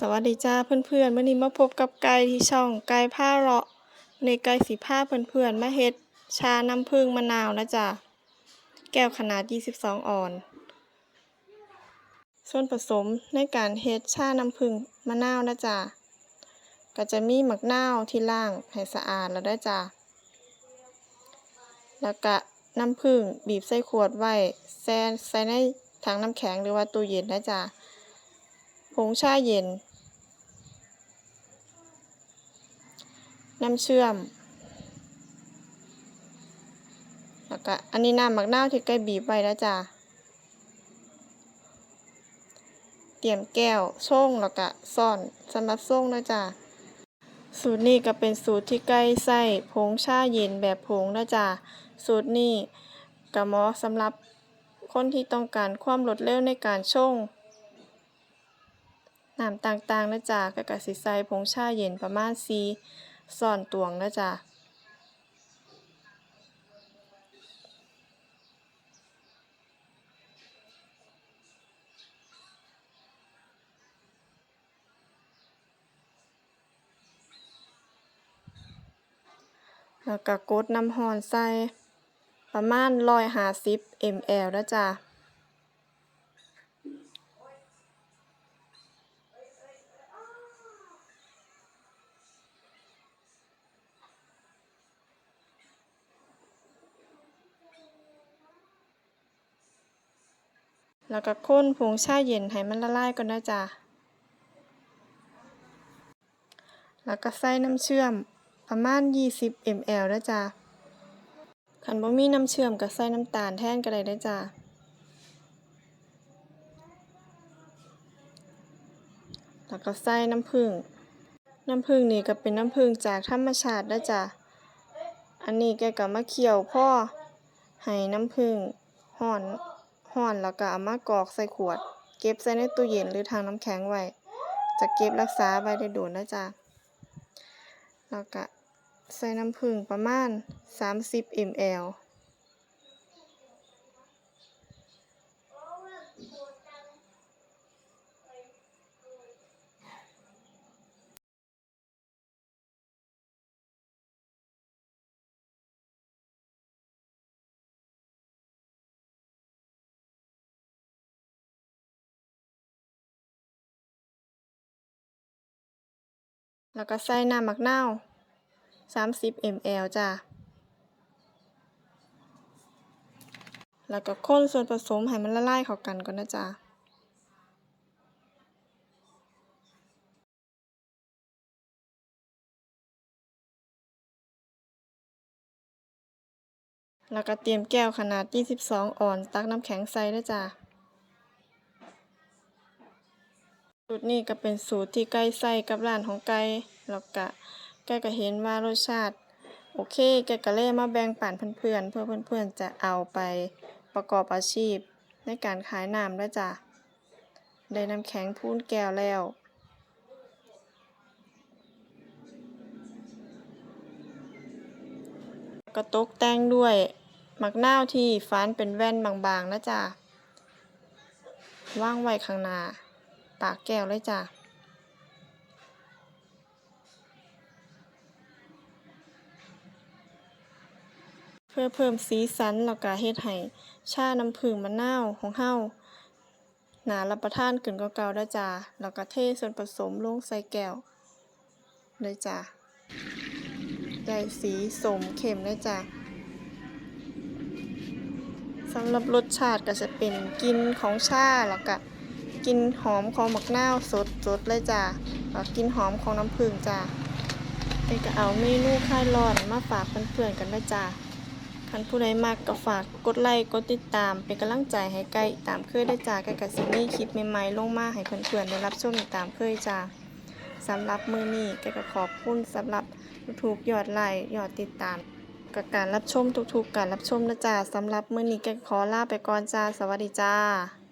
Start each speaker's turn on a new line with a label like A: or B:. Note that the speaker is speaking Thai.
A: สวัสดีจ้าเพื่อนๆวันนี้มาพบกับไก่ที่ช่องไก่ผ้าเลาะในไก่สีผ้าเพื่อนๆมาเฮ็ดชาน้ำผึ้งมะนาวนะจ๊ะแก้วขนาด 22 ออน ส่วนผสมในการเฮ็ดชาน้ำผึ้งมะนาวนะจ๊ะก็จะมีหมักนาวที่ล้างให้สะอาดแล้วได้จ้ะแล้วก็น้ำผึ้งบีบใส่ขวดไว้แช่ใส่ในถังน้ำแข็งหรือว่าตู้เย็นนะจ๊ะ ผงชาเย็น น้ำเชื่อม แล้วก็อันนี้น้ำหมักนาวที่ใกล้บีบไว้แล้วจ้ะเตรียมแก้วส่งแล้วก็ซ่อนสำหรับส่งนะจ้ะสูตรนี้ก็เป็นสูตรที่ใกล้ใส่ผงชาเย็นแบบผงนะจ้ะสูตรนี้ก็เหมาะสำหรับคนที่ต้องการความรวดเร็วในการชง น้ำต่างๆนะจ๊ะก็กะสิใส่ผงชาเย็นประมาณ4ส่อนตวงนะจ๊ะแล้วก็กดน้ำร้อนใส่ประมาณ150 ml นะจ๊ะ แล้วก็ค้นผงชาเย็นให้มันละลายก่อนนะจ๊ะ แล้วก็ใส่น้ำเชื่อมประมาณ 20 ml นะจ๊ะคันบ่มีน้ำเชื่อมก็ใส่น้ำตาลแทนก็ได้เด้จ้ะแล้วก็ใส่น้ำผึ้ง น้ำผึ้งนี่ก็เป็นน้ำผึ้งจากธรรมชาติเด้อจ้ะอันนี้แกก็มาเคี่ยวพอให้น้ำผึ้งร้อน ห่อนแล้วก็เอามากรอกใส่ขวด เก็บใส่ในตู้เย็นหรือทางน้ำแข็งไว้จะเก็บรักษาไว้ได้โดนนะจ๊ะแล้วก็ใส่น้ำผึ้งประมาณ 30 ml แล้วก็ใส่น้ำหมักนาว30 ml จ้ะแล้วก็คนส่วนผสมให้มันละลายเข้ากันก่อนนะจ๊ะแล้วก็เตรียมแก้วขนาด 22 ออนตักน้ำแข็งใส่ด้วยจ้ะ สูตรนี้ก็เป็นสูตรที่ไก่ใส่กับร้านของไก่แล้วก็ไก่ก็เห็นว่ารสชาติ โอเคไก่ก็เลยมาแบ่งปันเพื่อนๆเพื่อเพื่อนๆจะเอาไปประกอบอาชีพ ในการขายน้ำด้วยจ้ะได้น้ำแข็งพูนแก้วแล้วก็ตกแต่งด้วยหมักนาที่ฟันเป็นแว่นบางๆนะจ๊ะว่างไว้ข้างหน้า ปากแก้วเลยจ้ะเพื่อเพิ่มสีสันแล้วก็เฮ็ดให้ชาน้ำผึ้งมะนาวของเฮาน่ารับประทานขึ้นกว่าเก่าเด้จ้ะแล้วก็เทส่วนผสมลงใส่แก้วเลยจ้ะได้สีสมเข้มเลยจ้ะสำหรับรสชาติก็จะเป็นกินของชาแล้วก็ กลิ่นหอมของมะนาวสดสดเลยจ้ะกลิ่นหอมของน้ำผึ้งจ้ะเอก็เอาเมนูคลายร้อนมาฝากเพื่อนๆกันด้วยจ้ะคันผู้ใดมักก็ฝากกดไลค์กดติดตาม เป็นกำลังใจให้ไก่ตามเคยได้จ้ะไก่กับสิมีคลิปใหม่ๆลงมาให้เพื่อนๆได้รับชมตามเคยจ้ะสำหรับมือนี้ไก่ก็ขอบคุณสำหรับทุกๆยอดไลค์ยอดติดตามกับการรับชมทุกๆ การรับชมนะจ๊ะสำหรับมือนี้แกขอลาไปก่อนจ้าสวัสดีจ้า